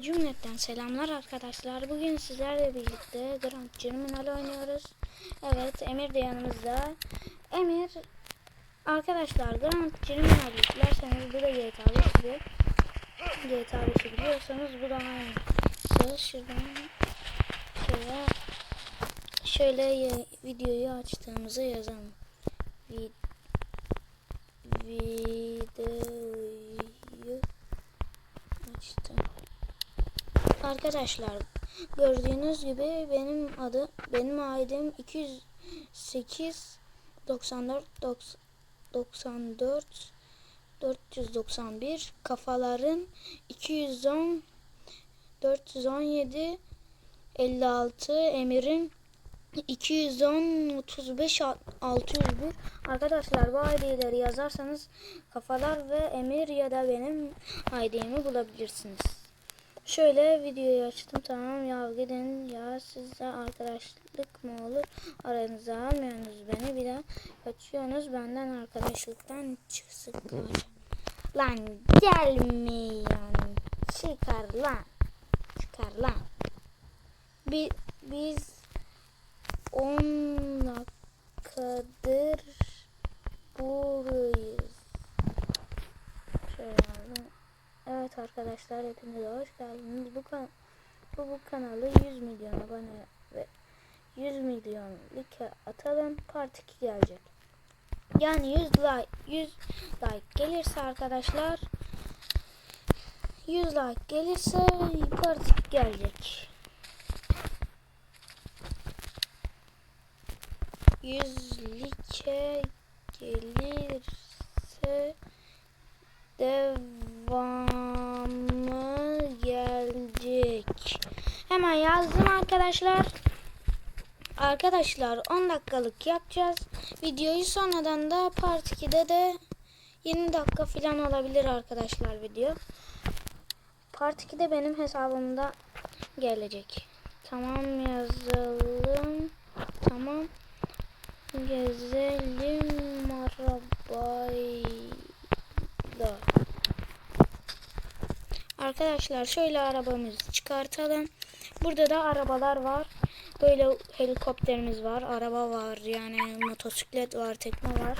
Cümletten selamlar arkadaşlar. Bugün sizlerle birlikte Grand Terminal oynuyoruz. Evet Emir de yanımızda. Emir arkadaşlar Grand Terminal yüklerseniz bu da GTA 5 gibi. GTA 5'i biliyorsanız bu da aynı. Şuradan şöyle şöyle videoyu açtığımızı yazalım. Vi- videoyu açtım. Arkadaşlar gördüğünüz gibi benim adı benim ID'm 208 94 90 94 491 kafaların 210 417 56 Emir'in 210 35 601 Arkadaşlar bu ID'leri yazarsanız kafalar ve Emir ya da benim ID'mi bulabilirsiniz. Şöyle videoyu açtım tamam. Ya gidin ya sizde arkadaşlık mı olur? Aranıza almıyorsunuz beni bir de kaçıyorsunuz. Benden arkadaşlıktan çıksın. Lan gelmeyin. Çıkar lan. Çıkar lan. Bi- biz 10 dakikadır buradayız şöyle yazdım. Evet arkadaşlar hepiniz hoş geldiniz. Bu, kan bu, bu kanalı 100 milyon abone ve 100 milyon like atalım. Part 2 gelecek. Yani 100 like 100 like gelirse arkadaşlar 100 like gelirse part 2 gelecek. 100 like gelirse devamı gelecek. Hemen yazdım arkadaşlar. Arkadaşlar 10 dakikalık yapacağız. Videoyu sonradan da part 2'de de 20 dakika falan olabilir arkadaşlar video. Part 2'de benim hesabımda gelecek. Tamam yazalım. Tamam. Gezelim arabayla. Arkadaşlar şöyle arabamızı çıkartalım. Burada da arabalar var. Böyle helikopterimiz var. Araba var. Yani motosiklet var. Tekne var.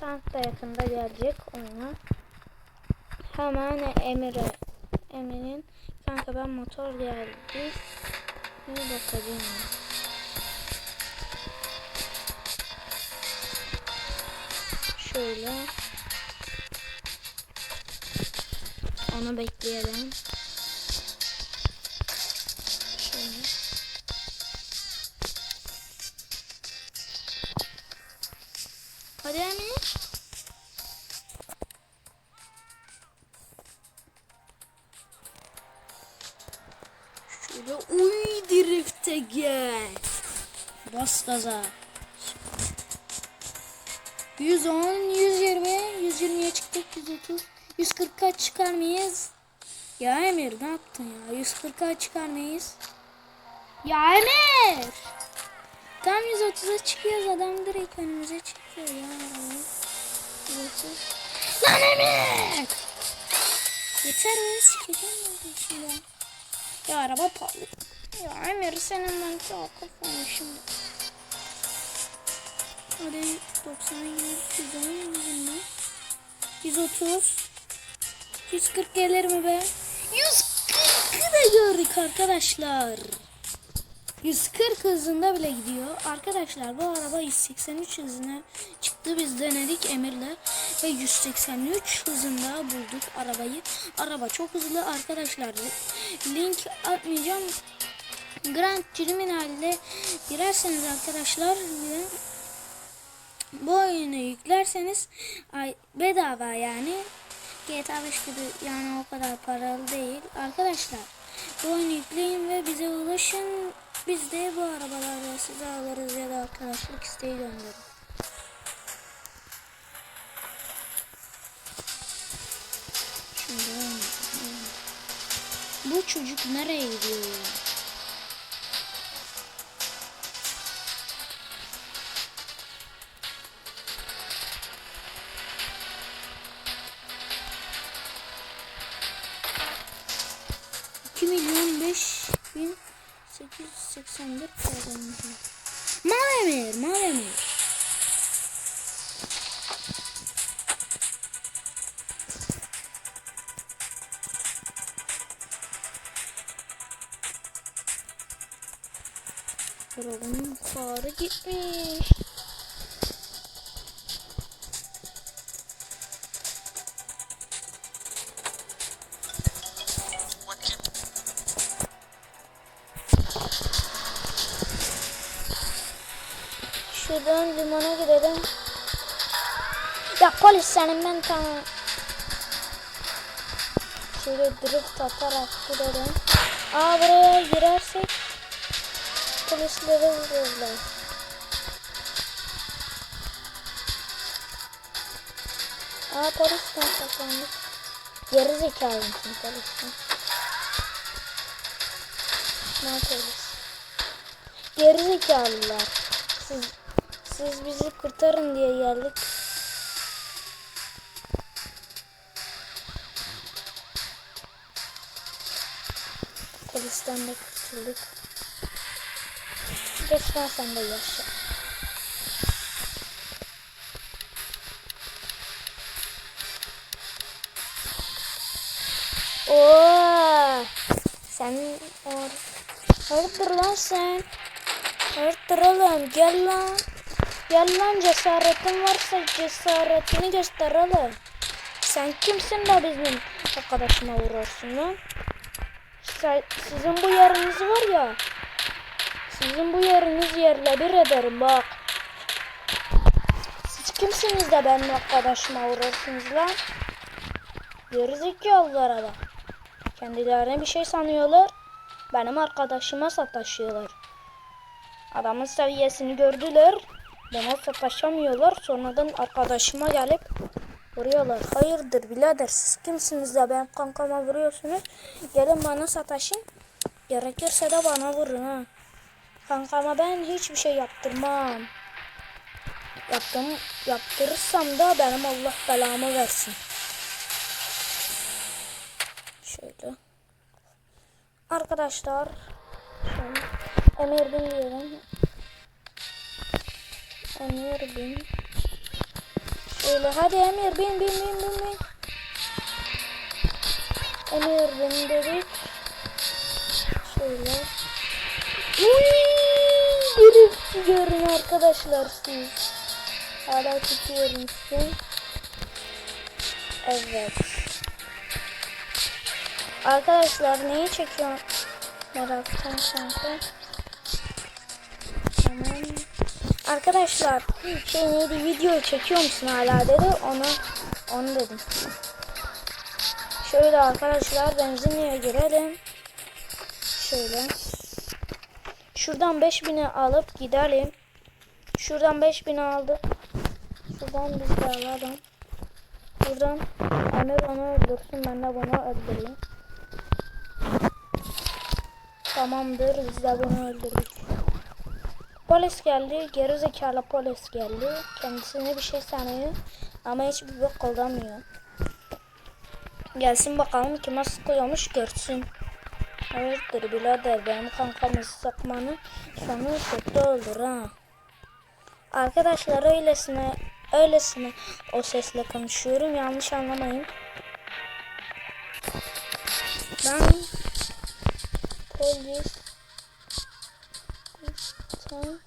Tank da yakında gelecek oyuna. Hemen Emir'e Emir'in kanka ben motor geldi. Bir bakayım. Şöyle. Onu bekleyelim. Şöyle uy drifte gel. Bas gaza. 110, 120, 120'ye çıktık, 130, 140 kaç çıkar mıyız? Ya Emir ne yaptın ya? 140 kaç çıkar mıyız? Ya Emir! Tam 130'a çıkıyoruz adam direkt önümüze çıkıyor ya. 130. Lan Emir! Yeter be sikeceğim ben şimdi. Ya araba pahalı. Ya Emir senin ben çok kafanı şimdi. Hadi 90 110 120 130 140 gelir mi be? 140'ı da gördük arkadaşlar. 140 hızında bile gidiyor. Arkadaşlar bu araba 183 hızına çıktı. Biz denedik Emir'le ve 183 hızında bulduk arabayı. Araba çok hızlı arkadaşlar. Link atmayacağım. Grand Terminal'de girerseniz arkadaşlar bu oyunu yüklerseniz ay, bedava yani GTA 5 gibi yani o kadar paralı değil. Arkadaşlar bu oyunu yükleyin ve bize ulaşın. Biz de bu arabaları size alırız ya da arkadaşlık isteği gönderin. Bu çocuk nereye gidiyor ya? 2 milyon 5 bin 884 paramız var. Mal emir, mal emir. Arabanın farı gitmiş. Şuradan limana gidelim. Ya polis senin ben tamam. Şöyle drift atarak gidelim. Aa buraya girersek polisleri vururlar. Aa polisten saklandık. Geri zekalı mısın polisten? Ne polis? Geri zekalılar. Siz, siz bizi kurtarın diye geldik. Polisten de kurtulduk. Geç sen de yaşa. Oo! Sen or Hayırdır lan sen? Hayırdır gel lan. Gel lan cesaretin varsa cesaretini göster oğlum. Sen kimsin de bizim arkadaşıma vurursun lan? Sizin bu yeriniz var ya. Sizin bu yeriniz yerle bir ederim bak. Siz kimsiniz de benim arkadaşıma vurursunuz lan? Gerizekalılara bak. Kendilerine bir şey sanıyorlar. Benim arkadaşıma sataşıyorlar. Adamın seviyesini gördüler. Bana sataşamıyorlar. Sonradan arkadaşıma gelip vuruyorlar. Hayırdır birader siz kimsiniz de benim kankama vuruyorsunuz. Gelin bana sataşın. Gerekirse de bana vurun ha. Kankama ben hiçbir şey yaptırmam. Yaptım, yaptırırsam da benim Allah belamı versin. Şöyle. Arkadaşlar. Emir bin diyelim. Emir bin. Şöyle hadi Emir bin bin bin bin bin. Emir bin dedik. Görün arkadaşlar siz. Hala tutuyorum sizi. Evet. Arkadaşlar neyi çekiyorum? Meraktan kanka. Tamam. Arkadaşlar şey neydi video çekiyor musun hala dedi onu onu dedim. Şöyle arkadaşlar benzinliğe girelim. Şöyle. Şuradan 5000'i alıp gidelim. Şuradan 5000'i aldık. Şuradan biz de alalım. Buradan Emir onu öldürsün ben de bunu öldüreyim. Tamamdır biz de bunu öldürdük. Polis geldi. Geri zekalı polis geldi. Kendisine bir şey sanıyor. Ama hiçbir bok kullanmıyor. Gelsin bakalım kime sıkıyormuş görsün. Hayırdır birader benim kankamı sıkmanı sonu kötü olur ha. Arkadaşlar öylesine öylesine o sesle konuşuyorum yanlış anlamayın. Ben polis sen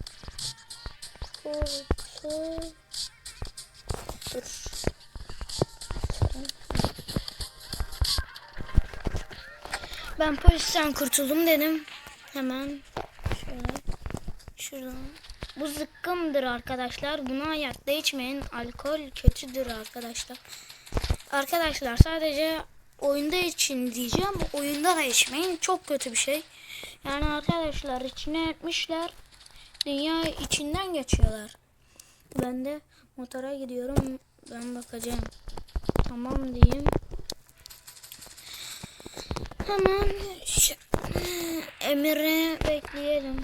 Ben polisten kurtuldum dedim. Hemen şöyle şuradan. Bu zıkkımdır arkadaşlar. Bunu hayatta içmeyin. Alkol kötüdür arkadaşlar. Arkadaşlar sadece oyunda için diyeceğim. Oyunda da içmeyin. Çok kötü bir şey. Yani arkadaşlar içine etmişler. Dünya içinden geçiyorlar. Ben de motora gidiyorum. Ben bakacağım. Tamam diyeyim. Hemen şu, Emir'i bekleyelim.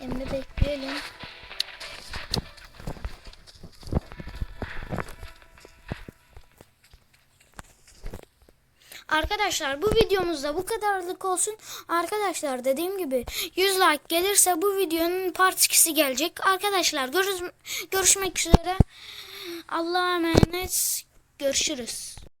Emri bekleyelim. Arkadaşlar bu videomuzda bu kadarlık olsun. Arkadaşlar dediğim gibi 100 like gelirse bu videonun part 2'si gelecek. Arkadaşlar görüş- görüşmek üzere. Allah'a emanet. Görüşürüz.